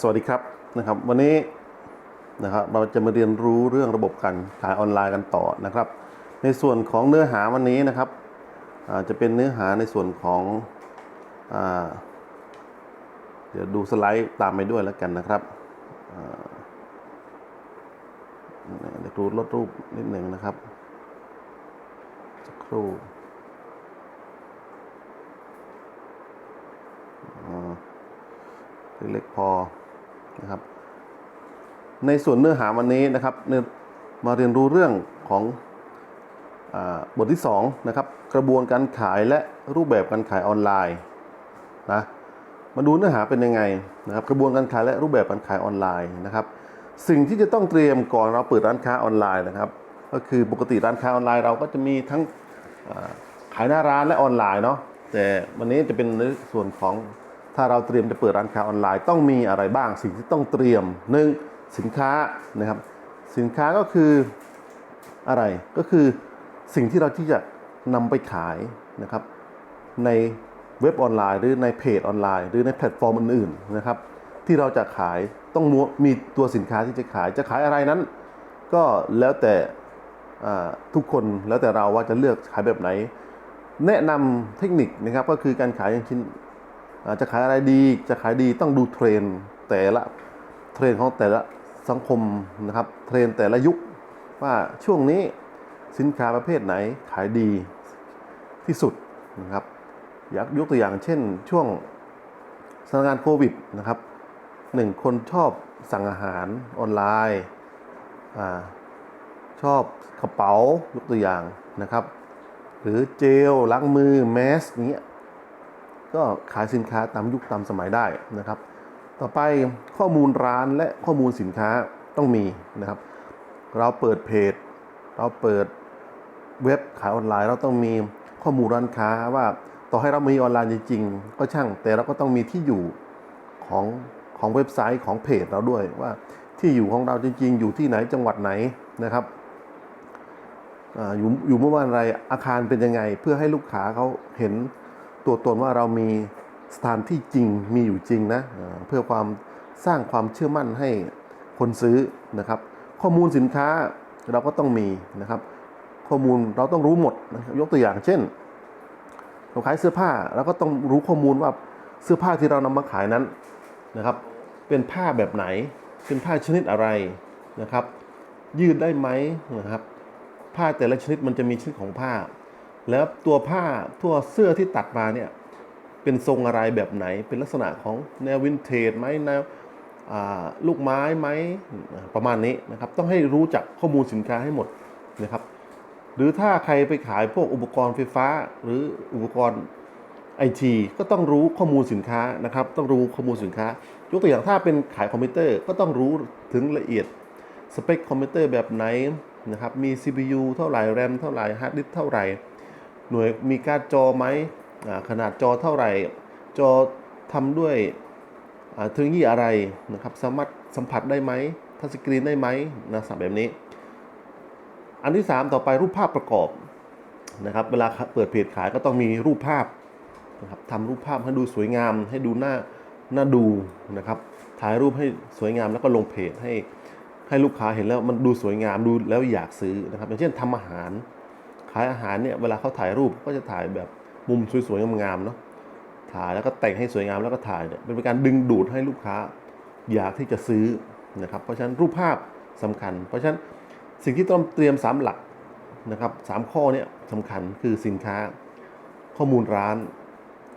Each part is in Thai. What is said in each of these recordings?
สวัสดีครับนะครับ วันนี้นะครับเราจะมาเรียนรู้เรื่องระบบการขายออนไลน์กันต่อนะครับ ในส่วนของเนื้อหาวันนี้นะครับจะเป็นเนื้อหาในส่วนของอเดี๋ยวดูสไลด์ตามไปด้วยแล้วกันนะครับเดี๋ยวดูลดรูปนิดหนึ่งนะครับสักครู่อ่า เล็กพอนะครับ ในส่วนเนื้อหาวันนี้นะครับมาเรียนรู้เรื่องของอบทที่2นะครับกระบวนการขายและรูปแบบการขายออนไลน์นะมาดูเนื้อหาเป็นยังไงนะครับกระบวนการขายและรูปแบบการขายออนไลน์นะครับ สิ่งที่จะต้องเตรียมก่อนเราเปิดร้านค้าออนไลน์นะครับ ก็คือปกติร้านค้าออนไลน์เราก็จะมีทั้งขายหน้าร้านและออนไลน์เนาะแต่วันนี้จะเป็นในส่วนของ ถ้าเราเตรียมจะเปิดร้านค้าออนไลน์ต้องมีอะไรบ้างสิ่งที่ต้องเตรียมหนึ่งสินค้านะครับ สินค้าก็คืออะไรก็คือสิ่งที่เราที่จะนำไปขายนะครับในเว็บออนไลน์ หรือในเพจออนไลน์ หรือในแพลตฟอร์มอื่นๆนะครับ ที่เราจะขายต้องมีตัวสินค้าที่จะขายจะขายอะไรนั้น ก็แล้วแต่ทุกคนแล้วแต่เราว่าจะเลือกขายแบบไหน แนะนำเทคนิคนะครับก็คือการขายอย่างชิ้น จะขายอะไรดีจะขายดีต้องดูเทรนด์แต่ละเทรนของแต่ละสังคมนะครับ เทรนแต่ละยุคว่าช่วงนี้สินค้าประเภทไหนขายดีที่สุดนะครับอยากยกตัวอย่างเช่นช่วงสถานการณ์โควิดนะครับหนึ่งคนชอบสั่งอาหารออนไลน์อชอบกระเป๋ายกตัวอย่างนะครับ หรือเจลล้างมือแมสเงี้ย ก็ขายสินค้าตามยุคตามสมัยได้นะครับ ต่อไปข้อมูลร้านและข้อมูลสินค้าต้องมีนะครับ เราเปิดเพจ เราเปิดเว็บขายออนไลน์ เราต้องมีข้อมูลร้านค้าว่าต่อให้เรามีออนไลน์จริงๆก็ช่าง แต่เราก็ต้องมีที่อยู่ของของเว็บไซต์ของเพจเราด้วยว่าที่อยู่ของเราจริง ๆ อยู่ที่ไหนจังหวัดไหนนะครับออยู่อยู่เมื่อวันอะไรอาคารเป็นยังไง เพื่อให้ลูกค้าเขาเห็น ตัวตนว่าเรามีสถานที่จริงมีอยู่จริงนะเพื่อความสร้างความเชื่อมั่นให้คนซื้อนะครับ ข้อมูลสินค้าเราก็ต้องมีนะครับ ข้อมูลเราต้องรู้หมดนะครับยกตัวอย่างเช่นเราขายเสื้อผ้าเราก็ต้องรู้ข้อมูลว่าเสื้อผ้าที่เรานำมาขายนั้นนะครับ เป็นผ้าแบบไหน เป็นผ้าชนิดอะไรนะครับ ยืดได้ไหมนะครับ ผ้าแต่ละชนิดมันจะมีชนิดของผ้า แล้วตัวผ้าตัวเสื้อที่ตัดมาเนี่ยเป็นทรงอะไรแบบไหน เป็นลักษณะของแนววินเทจไหมแนวลูกไม้ไหมประมาณนี้นะครับ ต้องให้รู้จักข้อมูลสินค้าให้หมดนะครับ หรือถ้าใครไปขายพวกอุปกรณ์ไฟฟ้า หรืออุปกรณ์ไอทีก็ต้องรู้ข้อมูลสินค้านะครับ ต้องรู้ข้อมูลสินค้า ยกตัวอย่างถ้าเป็นขายคอมพิวเตอร์ก็ต้องรู้ถึงละเอียดสเปคคอมพิวเตอร์แบบไหนนะครับ มี CPU เท่าไหร่แรมเท่าไหร่ ฮาร์ดดิสก์เท่าไหร่ หน่วยมีการจอไหมขนาดจอเท่าไหร่ จอทำด้วยเทคโนโลยีอะไรนะครับสามารถสัมผัสได้ไหมทัชสกรีนได้ไหมนะสับแบบนี้ อันที่ 3 ต่อไปรูปภาพประกอบนะครับเวลาเปิดเพจขายก็ต้องมีรูปภาพนะครับทำรูปภาพให้ดูสวยงาม ให้ดูหน้าหน้าดูนะครับถ่ายรูปให้สวยงามแล้วก็ลงเพจให้ให้ลูกค้าเห็นแล้วมันดูสวยงามดูแล้วอยากซื้อนะครับอย่างเช่นทำอาหาร ขายอาหารเนี่ยเวลาเขาถ่ายรูปก็จะถ่ายแบบมุมสวยๆงามๆเนาะถ่ายแล้วก็แต่งให้สวยงามแล้วก็ถ่ายเนี่ยเป็นการดึงดูดให้ลูกค้าอยากที่จะซื้อนะครับเพราะฉะนั้นรูปภาพสำคัญ เพราะฉะนั้นสิ่งที่ต้องเตรียมสามหลักนะครับสามข้อเนี่ยสำคัญคือสินค้า ข้อมูลร้าน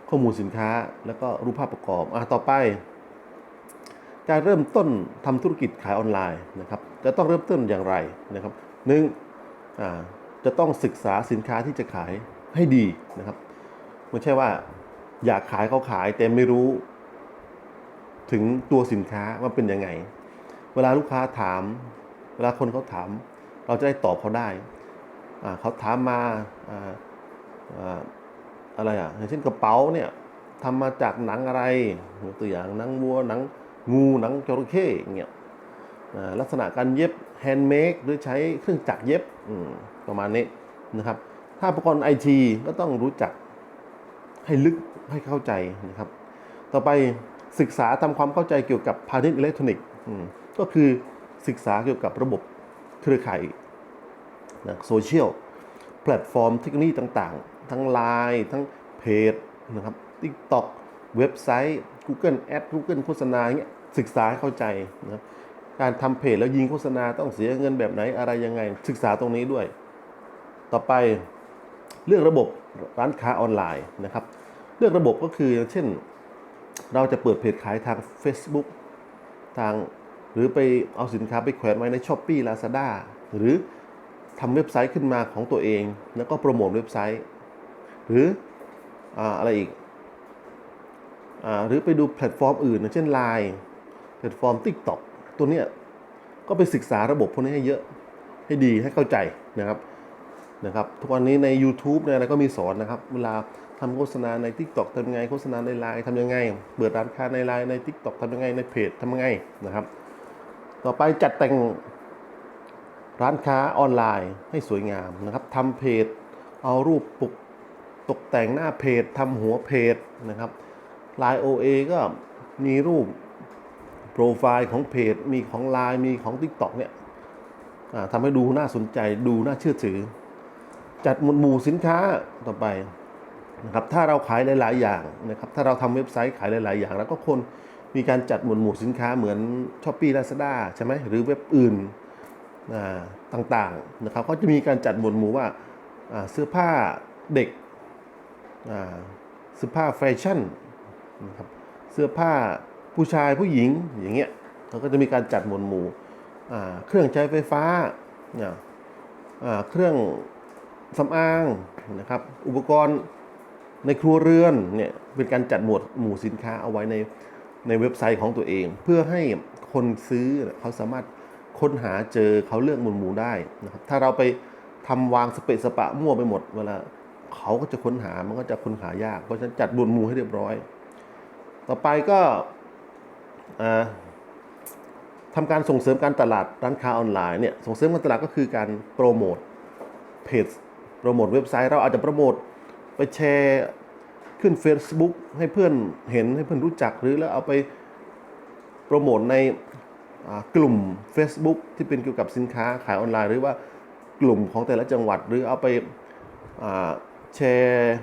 ข้อมูลสินค้าแล้วก็รูปภาพประกอบอะต่อไป การเริ่มต้นทำธุรกิจขายออนไลน์นะครับจะต้องเริ่มต้นอย่างไรนะครับหนึ่งอ่า จะต้องศึกษาสินค้าที่จะขายให้ดีนะครับไม่ใช่ว่าอยากขายเขาขายแต่ไม่รู้ ถึงตัวสินค้าว่าเป็นยังไง เวลาลูกค้าถาม เวลาคนเขาถาม เราจะได้ตอบเขาได้เขาถามมาอ่าอ่าอะไรอะอย่างเช่นกระเป๋าเนี่ยทำมาจากหนังอะไรตัวอย่างหนังวัวหนังงูหนังจระเข้เงี้ยลักษณะการเย็บแฮนด์เมดหรือใช้เครื่องจักรเย็บอ ประมาณนี้นะครับ ถ้าอุปกรณ์ไอทีก็ต้องรู้จักให้ลึกให้เข้าใจนะครับ ต่อไปศึกษาทำความเข้าใจเกี่ยวกับพาณิชย์อิเล็กทรอนิกส์ก็คือศึกษาเกี่ยวกับระบบเครือข่ายนะโซเชียลแพลตฟอร์มเทคโนโลยีต่างๆ ทั้ง Line ทั้งเพจนะครับ TikTok เว็บไซต์ Google Ad Google โฆษณาเงี้ยศึกษาให้เข้าใจนะการทำเพจแล้วยิงโฆษณาต้องเสียเงินแบบไหนอะไรยังไง ศึกษาตรงนี้ด้วย ต่อไปเรื่องระบบร้านค้าออนไลน์นะครับ เรื่องระบบก็คืออย่างเช่น เราจะเปิดเพจขายทาง Facebook ทางหรือไปเอาสินค้าไปแขวนไว้ใน s h อ p e e Lazada หรือทำเว็บไซต์ขึ้นมาของตัวเอง แล้วก็โปรโมทเว็บไซต์ หรืออาอะไรอีกอหรือไปดูแพลตฟอร์มอื่นเช่น Line แพลตฟอร์ม TikTok ตัวเนี้ยก็ไปศึกษาระบบพวกนี้ให้เยอะให้ดีให้เข้าใจนะครับ นะครับทุกวันนี้ใน YouTube เนี่ยนะก็มีสอนนะครับ เวลาทำโฆษณาใน TikTok ทำยังไงโฆษณาใน Line ทำยังไง เปิดร้านค้าใน Line ใน TikTok ทำยังไงในเพจทำยังไงนะครับ ต่อไปจัดแต่งร้านค้าออนไลน์ให้สวยงามนะครับทำเพจ เอารูปปุกตกแต่งหน้าเพจทำหัวเพจนะครับ Line OA ก็มีรูปโปรไฟล์ของเพจ มีของ Line มีของ TikTok เนี่ยทำให้ดูน่าสนใจดูน่าเชื่อถือ จัดหมวดหมู่สินค้าต่อไปนะครับถ้าเราขายหลาย ๆ อย่างนะครับถ้าเราทำเว็บไซต์ขายหลาย ๆ อย่าง แล้วก็คนมีการจัดหมวดหมู่สินค้าเหมือน s h อ p e e Lazada ใช่ไหมหรือเว็บอื่นอ่าต่าง ๆ นะครับก็จะมีการจัดหมวดหมู่ว่าอ่าเสื้อผ้าเด็กอ่าเสื้อผ้าแฟชั่นนะครับเสื้อผ้าผู้ชายผู้หญิงอย่างเงี้ยเขาก็จะมีการจัดหมวดหมู่อ่าเครื่องใช้ไฟฟ้าอ่าอ่าเครื่อง สำอางนะครับ อุปกรณ์ในครัวเรือนเนี่ยเป็นการจัดหมวดหมู่สินค้าเอาไว้ในในเว็บไซต์ของตัวเอง เพื่อให้คนซื้อเขาสามารถค้นหาเจอเขาเลือกหมวดหมู่ได้นะครับถ้าเราไปทำวางสเปะสปะมั่วไปหมด เวลาเขาก็จะค้นหามันก็จะค้นหายากเพราะฉะนั้นจัดหมวดหมู่ให้เรียบร้อย ต่อไปก็อ่าทำการส่งเสริมการตลาดร้านค้าออนไลน์เนี่ยส่งเสริมการตลาดก็คือการโปรโมทเพจ รโมทเว็บไซต์เราอาจจะโปรโมทไปแชร์ขึ้น Facebook ให้เพื่อนเห็นให้เพื่อนรู้จักหรือแล้วเอาไปโปรโมทในกลุ่ม Facebook ที่เป็นเกี่ยวกับสินค้าขายออนไลน์ หรือว่ากลุ่มของแต่ละจังหวัด หรือเอาไปแชร์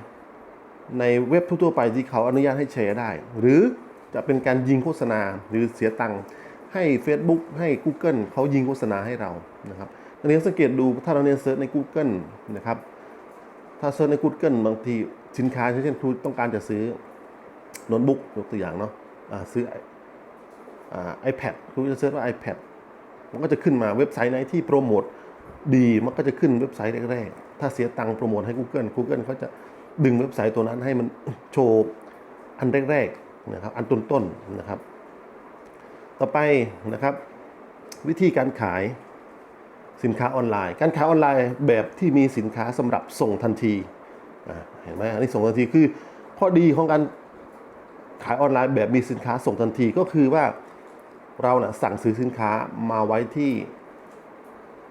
ในเว็บทั่วไปที่เขาอนุญาตให้แชร์ได้ หรือจะเป็นการยิงโฆษณาหรือเสียตังค์ให้ Facebook ให้ Google เขายิงโฆษณาให้เรานะครับอันนี้สังเกตดูถ้าเราเนี่ยเซิร์ชใน Google นะครับ ถ้าเซิร์ชใน Google บางทีสินค้าเช่นครูต้องการจะซื้อโน้ตบุ๊กยกตัวอย่างเนาะอ่าซื้ออ่า iPad ครูจะเซิร์ชว่า iPad มันก็จะขึ้นมาเว็บไซต์ไหนที่โปรโมทดีมันก็จะขึ้นเว็บไซต์แรกๆ ถ้าเสียตังค์โปรโมทให้ Google Google เขาจะดึงเว็บไซต์ตัวนั้นให้มันโชว์อันแรกๆนะครับอันต้นๆนะครับ ต่อไปนะครับ วิธีการขาย สินค้าออนไลน์ การขายออนไลน์แบบที่มีสินค้าสำหรับส่งทันทีเห็นไหมอันนี้ส่งทันทีคือข้อดีของการขายออนไลน์แบบมีสินค้าส่งทันทีก็คือว่าเรานะ่ะสั่งซื้อสินค้ามาไว้ที่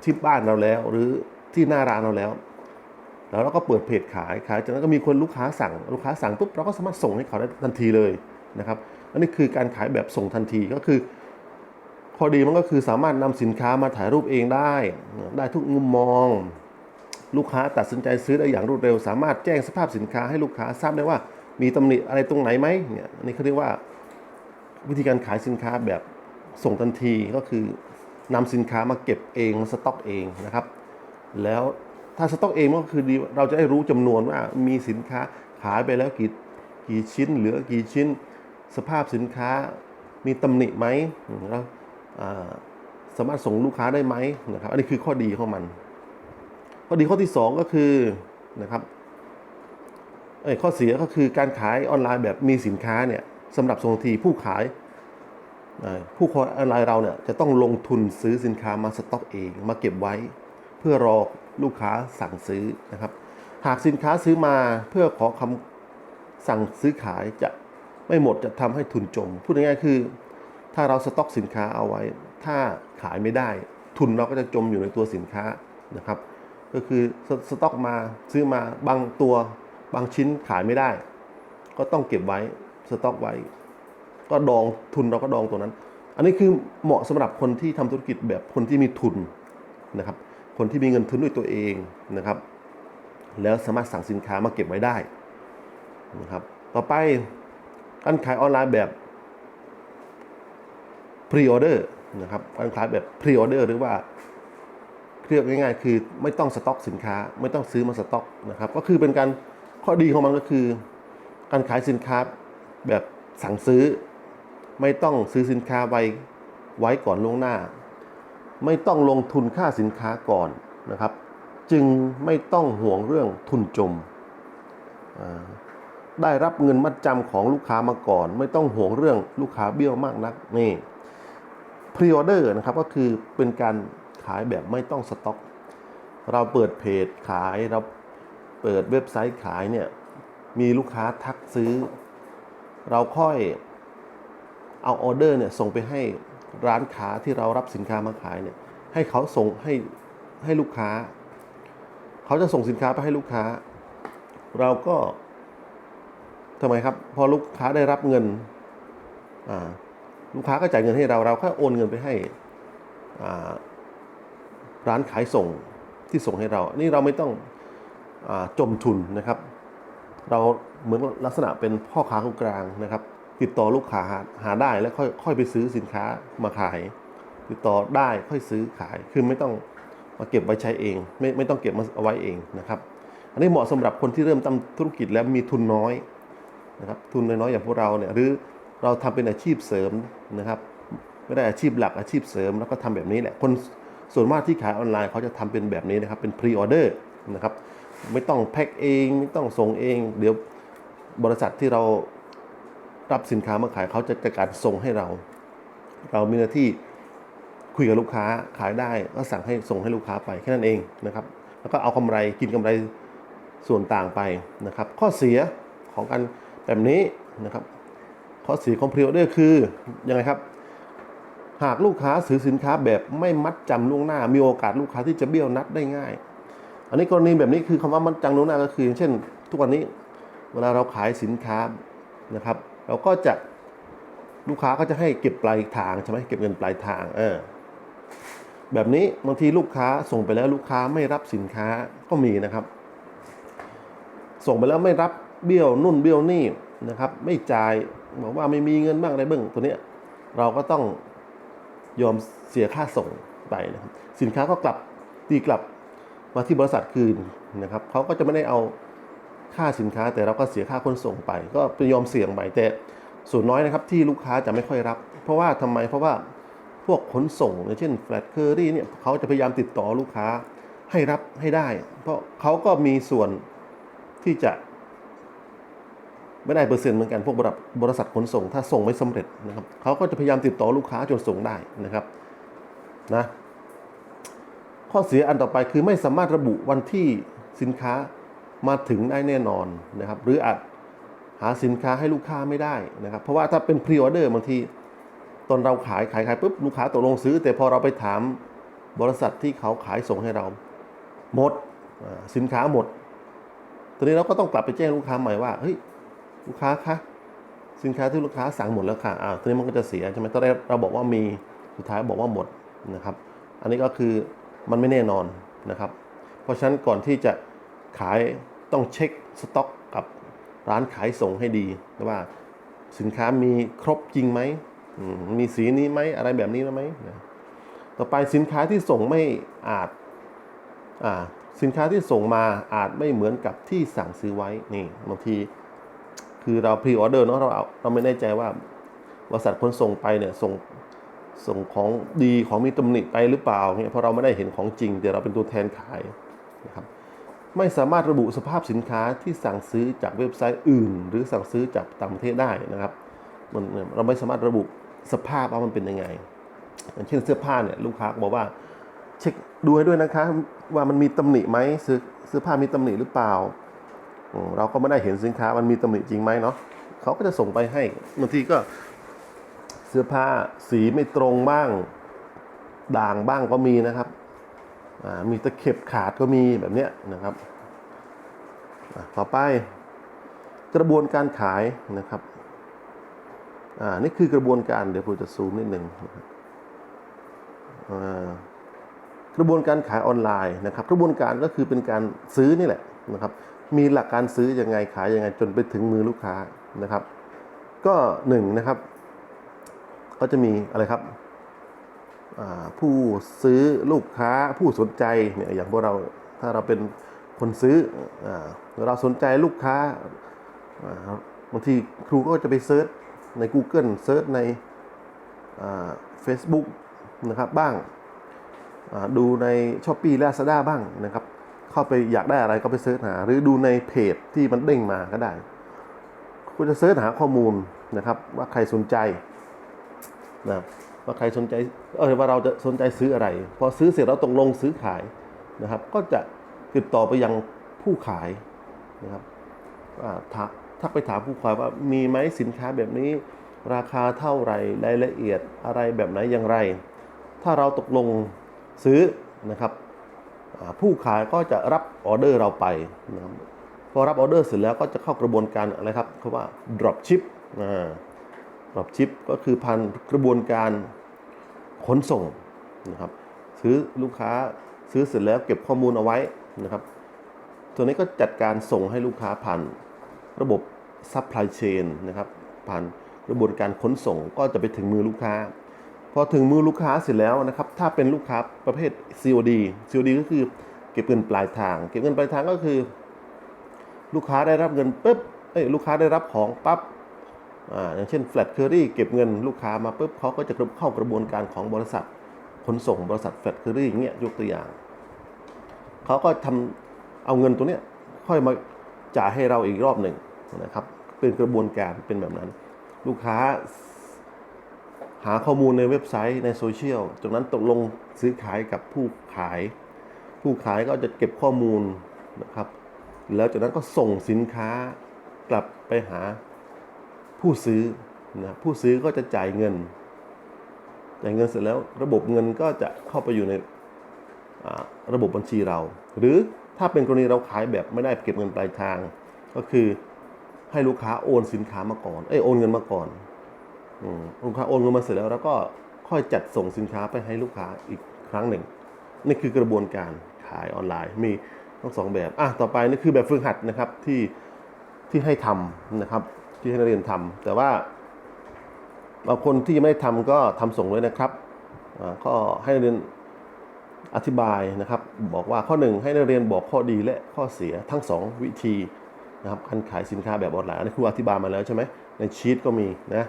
ที่บ้านเราแล้ว หรือที่หน้าร้านเราแล้ว แล้วเราก็เปิดเพจขายขายจากนั้นก็มีคนลูกค้าสั่งลูกค้าสั่งปุ๊บเราก็สามารถส่งให้เขาได้ทันทีเลยนะครับอันนี้คือการขายแบบส่งทันทีก็คือ อดีมันก็คือสามารถนำสินค้ามาถ่ายรูปเองได้ ได้ทุกมุมมอง ลูกค้าตัดสินใจซื้อได้อย่างรวดเร็ว สามารถแจ้งสภาพสินค้าให้ลูกค้าทราบได้ว่า มีตำหนิอะไรตรงไหนไหมเนี่ยอันนี้เขาเรียกว่าวิธีการขายสินค้าแบบส่งทันทีก็คือนำสินค้ามาเก็บเองสต็อกเองนะครับ แล้วถ้าสต็อกเองก็คือดีเราจะได้รู้จำนวนว่ามีสินค้าขายไปแล้วกี่กี่ชิ้น เหลือกี่ชิ้น สภาพสินค้ามีตำหนิไหมแล้ว สามารถส่งลูกค้าได้ไหมนะครับ อันนี้คือข้อดีของมัน ข้อดีข้อที่ 2 ก็คือนะครับเอ้ข้อเสียก็คือการขายออนไลน์แบบมีสินค้าเนี่ยสำหรับส่งทีผู้ขายผู้ขาออนไลน์เราเนี่ยจะต้องลงทุนซื้อสินค้ามาสต็อกเองมาเก็บไว้ เพื่อรอลูกค้าสั่งซื้อนะครับ หากสินค้าซื้อมาเพื่อขอคำสั่งซื้อขายจะไม่หมดจะทำให้ทุนจม พูดง่ายๆคือ ถ้าเราสต็อกสินค้าเอาไว้ ถ้าขายไม่ได้ ทุนเราก็จะจมอยู่ในตัวสินค้านะครับ ก็คือสสต็อกมาซื้อมาบางตัวบางชิ้นขายไม่ได้ ก็ต้องเก็บไว้สต็อกไว้ ก็ก็ดองทุนเราก็ดองตัวนั้น อันนี้คือเหมาะสำหรับคนที่ทำธุรกิจแบบคนที่มีทุนนะครับ คนที่มีเงินทุนด้วยตัวเองนะครับ แล้วสามารถสั่งสินค้ามาเก็บไว้ได้นะครับ ต่อไปการขายออนไลน์แบบ พรีออเดอร์นะครับการขายแบบพรีออเดอร์หรือว่าเรียกง่ายๆ คือไม่ต้องสต็อกสินค้า ไม่ต้องซื้อมาสต็อกนะครับ ก็คือเป็นการข้อดีของมันก็คือ การขายสินค้าแบบสั่งซื้อ ไม่ต้องซื้อสินค้าไว้ไว้ก่อนล่วงหน้า ไม่ต้องลงทุนค่าสินค้าก่อนนะครับ จึงไม่ต้องห่วงเรื่องทุนจม ได้รับเงินมัดจำของลูกค้ามาก่อน ไม่ต้องห่วงเรื่องลูกค้าเบี้ยวมากนักนี่ พรีออเดอร์นะครับก็คือเป็นการขายแบบไม่ต้องสต็อก เราเปิดเพจขายเราเปิดเว็บไซต์ขายเนี่ยมีลูกค้าทักซื้อ เราค่อยเอาออเดอร์เนี่ยส่งไปให้ร้านค้าที่เรารับสินค้ามาขายเนี่ยให้เขาส่งให้ให้ลูกค้า เขาจะส่งสินค้าไปให้ลูกค้า เราก็ทำไมครับ พอลูกค้าได้รับเงินอ่า ลูกค้าก็จ่ายเงินให้เราเราก็โอนเงินไปให้ร้านขายส่งที่ส่งให้เรา นี่เราไม่ต้องอจมทุนนะครับ เราเหมือนลักษณะเป็นพ่อค้าคนกลางนะครับ ติดต่อลูกค้าหาได้แล้วค่อยค่อยไปซื้อสินค้ามาขาย ติดต่อได้ค่อยซื้อขายคือไม่ต้องมาเก็บไว้ใช้เอง ไม่ไม่ต้องเก็บมาเอาไว้เองนะครับ อันนี้เหมาะสำหรับคนที่เริ่มทำธุรกิจแล้วมีทุนน้อยนะครับทุนน้อยๆอย่างพวกเราเนี่ยหรือ เราทำเป็นอาชีพเสริมนะครับ ไม่ได้อาชีพหลักอาชีพเสริมแล้วก็ทำแบบนี้แหละคนส่วนมากที่ขายออนไลน์เขาจะทำเป็นแบบนี้นะครับ เป็นพรีออเดอร์นะครับไม่ต้องแพ็คเองไม่ต้องส่งเอง เดี๋ยวบริษัทที่เรารับสินค้ามาขายเขาจะจัดการส่งให้เรา เรามีหน้าที่คุยกับลูกค้าขายได้ก็สั่งให้ส่งให้ลูกค้าไปแค่นั้นเองนะครับ แล้วก็เอากำไรกินกำไรส่วนต่างไปนะครับ ข้อเสียของการแบบนี้นะครับ ข้อเสียของพรีออเดอร์คือยังไงครับ หากลูกค้าซื้อสินค้าแบบไม่มัดจำล่วงหน้า มีโอกาสลูกค้าที่จะเบี้ยวนัดได้ง่าย อันนี้กรณีแบบนี้คือคำว่ามัดจำล่วงหน้าก็คือ เช่น ทุกวันนี้เวลาเราขายสินค้านะครับ เราก็จะลูกค้าก็จะให้เก็บปลายทางใช่ไหมเก็บเงินปลายทางเออแบบนี้บางทีลูกค้าส่งไปแล้วลูกค้าไม่รับสินค้าก็มีนะครับ ส่งไปแล้วไม่รับเบี้ยวนุ่นเบี้ยวนี่ นะครับ ไม่จ่ายบอกว่าไม่มีเงินบ้างอะไรบ้างตัวเนี้ยเราก็ต้องยอมเสียค่าส่งไปนะครับสินค้าก็กลับตีกลับมาที่บริษัทคืนนะครับเขาก็จะไม่ได้เอาค่าสินค้าแต่เราก็เสียค่าขนส่งไป ก็ไปยอมเสี่ยงไปแต่ส่วนน้อยนะครับที่ลูกค้าจะไม่ค่อยรับ เพราะว่าทำไมเพราะว่าพวกขนส่งอย่างเช่นแฟลตเคอรี่เนี่ยเขาจะพยายามติดต่อลูกค้าให้รับให้ได้ เพราะเขาก็มีส่วนที่จะ ไม่ได้เปอร์เซ็นต์เหมือนกันพวกบริษัทบริษัทขนส่ง ถ้าส่งไม่สำเร็จนะครับเขาก็จะพยายามติดต่อลูกค้าจนส่งได้นะครับนะข้อเสียอันต่อไปคือไม่สามารถระบุวันที่สินค้ามาถึงได้แน่นอนนะครับ หรืออาจหาสินค้าให้ลูกค้าไม่ได้นะครับ เพราะว่าถ้าเป็นพรีออเดอร์บางทีตอนเราขายขายขายปุ๊บลูกค้าตกลงซื้อ แต่พอเราไปถามบริษัทที่เขาขายส่งให้เราหมดสินค้าหมดตอนนี้เราก็ต้องกลับไปแจ้งลูกค้าใหม่ว่าเฮ้ย ลูกค้าคะสินค้าที่ลูกค้าสั่งหมดแล้วค่ะอ้าทีนี้มันก็จะเสียใช่ไหมตอนแรกเราบอกว่ามีสุดท้ายบอกว่าหมดนะครับ อันนี้ก็คือมันไม่แน่นอนนะครับ เพราะฉะนั้นก่อนที่จะขายต้องเช็คสต็อกกับร้านขายส่งให้ดีว่าสินค้ามีครบจริงไหมมีสีนี้ไหมอะไรแบบนี้แล้วไหมต่อไปสินค้าที่ส่งไม่อาจอ่าสินค้าที่ส่งมาอาจไม่เหมือนกับที่สั่งซื้อไว้นี่บางที คือเราพรีออเดอร์เนาะเราเราไม่แน่ใจว่าบริษัทคนส่งไปเนี่ยส่งส่งของดีของมีตำหนิไปหรือเปล่าเนี่ยเพราะเราไม่ได้เห็นของจริงแต่เราเป็นตัวแทนขายนะครับไม่สามารถระบุสภาพสินค้าที่สั่งซื้อจากเว็บไซต์อื่น หรือสั่งซื้อจากต่างประเทศได้นะครับมันเราไม่สามารถระบุสภาพว่ามันเป็นยังไงอย่างเช่นเสื้อผ้าเนี่ยลูกค้าบอกว่าเช็คดูให้ด้วยนะคะว่ามันมีตำหนิไหมเสื้อเสื้อผ้ามีตำหนิหรือเปล่า เราก็ไม่ได้เห็นสินค้ามันมีตำหนิจริงไหมเนาะเขาก็จะส่งไปให้บางทีก็เสื้อผ้าสีไม่ตรงบ้างด่างบ้างก็มีนะครับอ่ามีตะเข็บขาดก็มีแบบเนี้ยนะครับต่อไปกระบวนการขายนะครับอ่านี่คือกระบวนการเดี๋ยวผมจะซูมนิดหนึ่งกระบวนการขายออนไลน์นะครับ กระบวนการก็คือเป็นการซื้อนี่แหละนะครับ มีหลักการซื้ออยังไงขายยังไงจนไปถึงมือลูกค้านะครับ ก็หนึ่งนะครับก็จะมีอะไรครับผู้ซื้อลูกค้าผู้สนใจเนี่ยอย่างพวกเราถ้าเราเป็นคนซื้ออเราสนใจลูกค้าบางทีครูก็จะไปเซิร์ชใน Google เซิร์ชในเฟซบุ๊กนะครับบ้างดูใน s h อ p e e Lazada บ้างนะครับ เข้าไปอยากได้อะไรก็ไปเสิร์ชหา หรือดูในเพจที่มันเด้งมาก็ได้คุณจะเสิร์ชหาข้อมูลนะครับ ว่าใครสนใจนะว่าใครสนใจเออว่าเราจะสนใจซื้ออะไร พอซื้อเสร็จเราตกลงซื้อขายนะครับ ก็จะติดต่อไปยังผู้ขายนะครับว่าทักทักไปถามผู้ขายว่ามีไหมสินค้าแบบนี้ ราคาเท่าไหร่รายละเอียดอะไรแบบไหนอย่างไร ถ้าเราตกลงซื้อนะครับ ผู้ขายก็จะรับออเดอร์เราไปนะครับพอรับออเดอร์เสร็จแล้วก็จะเข้ากระบวนการอะไรครับเขาว่า drop ship drop ship ก็คือพันกระบวนการขนส่งนะครับซื้อลูกค้าซื้อเสร็จแล้วเก็บข้อมูลเอาไว้นะครับตัวนี้ก็จัดการส่งให้ลูกค้าผ่านระบบ supply chain นะครับผ่านกระบวนการขนส่งก็จะไปถึงมือลูกค้า พอถึงมือลูกค้าเสร็จแล้วนะครับ ถ้าเป็นลูกค้าประเภท COD COD ก็คือเก็บเงินปลายทาง เก็บเงินปลายทางก็คือ ลูกค้าได้รับเงินปุ๊บเอ้ยลูกค้าได้รับของปั๊บอ่าอย่างเช่น Flat Curry เก็บเงินลูกค้ามาปุ๊บเขาก็จะเข้ากระบวนการของบริษัทขนส่งบริษัท Flat Curry อย่างเงี้ยยกตัวอย่างเขาก็ทำเอาเงินตัวเนี้ยค่อยมาจ่ายให้เราอีกรอบหนึ่งนะครับ เป็นกระบวนการเป็นแบบนั้น ลูกค้า หาข้อมูลในเว็บไซต์ในโซเชียลจากนั้นตกลงซื้อขายกับผู้ขาย ผู้ขายก็จะเก็บข้อมูลนะครับ แล้วจากนั้นก็ส่งสินค้ากลับไปหาผู้ซื้อนะผู้ซื้อก็จะจ่ายเงินจ่ายเงินเสร็จแล้วระบบเงินก็จะเข้าไปอยู่ในระบบบัญชีเรา หรือถ้าเป็นกรณีเราขายแบบไม่ได้เก็บเงินปลายทาง ก็คือให้ลูกค้าโอนสินค้ามาก่อนเอ้ยโอนเงินมาก่อน ลูกค้าโอนเงินมาเสร็จแล้วเราก็ค่อยจัดส่งสินค้าไปให้ลูกค้าอีกครั้งหนึ่ง นี่คือกระบวนการขายออนไลน์ มีทั้งสองแบบอะต่อไปนี่คือแบบฝึกหัดนะครับที่ที่ให้ทำนะครับ ที่ให้นักเรียนทำแต่ว่าบางคนที่ยังไม่ได้ทำก็ทำส่งเลยนะครับก็ให้นักเรียนอธิบายนะครับ บอกว่าข้อหนึ่งให้นักเรียนบอกข้อดีและข้อเสียทั้งสองวิธีนะครับการขายสินค้าแบบออนไลน์อันนี้ครูอธิบายมาแล้วใช่ไหมในชีตก็มีนะ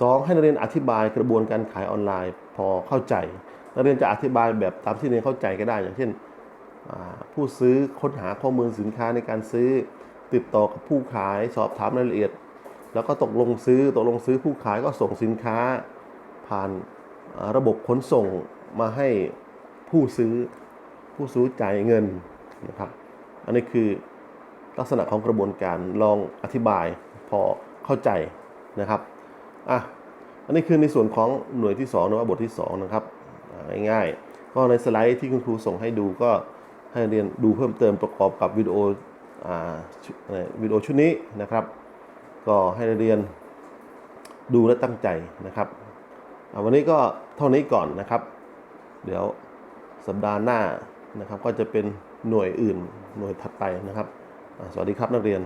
สองให้นักเรียนอธิบายกระบวนการขายออนไลน์พอเข้าใจ นักเรียนจะอธิบายแบบตามที่นักเรียนเข้าใจก็ได้ อย่างเช่น ผู้ซื้อค้นหาข้อมูลสินค้าในการซื้อ ติดต่อกับผู้ขายสอบถามรายละเอียด แล้วก็ตกลงซื้อตกลงซื้อผู้ขายก็ส่งสินค้า ผ่านระบบขนส่งมาให้ผู้ซื้อผู้ซื้อจ่ายเงินนะครับอันนี้คือลักษณะของกระบวนการลองอธิบายพอเข้าใจนะครับ อะอันนี้คือในส่วนของหน่วยที่2นะว่าบทที่2นะครับง่ายๆก็ในสไลด์ที่คุณครูส่งให้ดูก็ให้เรียนดูเพิ่มเติมประกอบกับวิดีโอวิดีโอชุดนี้นะครับ ก็ให้เรียนดูและตั้งใจนะครับวันนี้ก็เท่านี้ก่อนนะครับ เดี๋ยวสัปดาห์หน้านะครับ ก็จะเป็นหน่วยอื่นหน่วยถัดไปนะครับ สวัสดีครับนักเรียน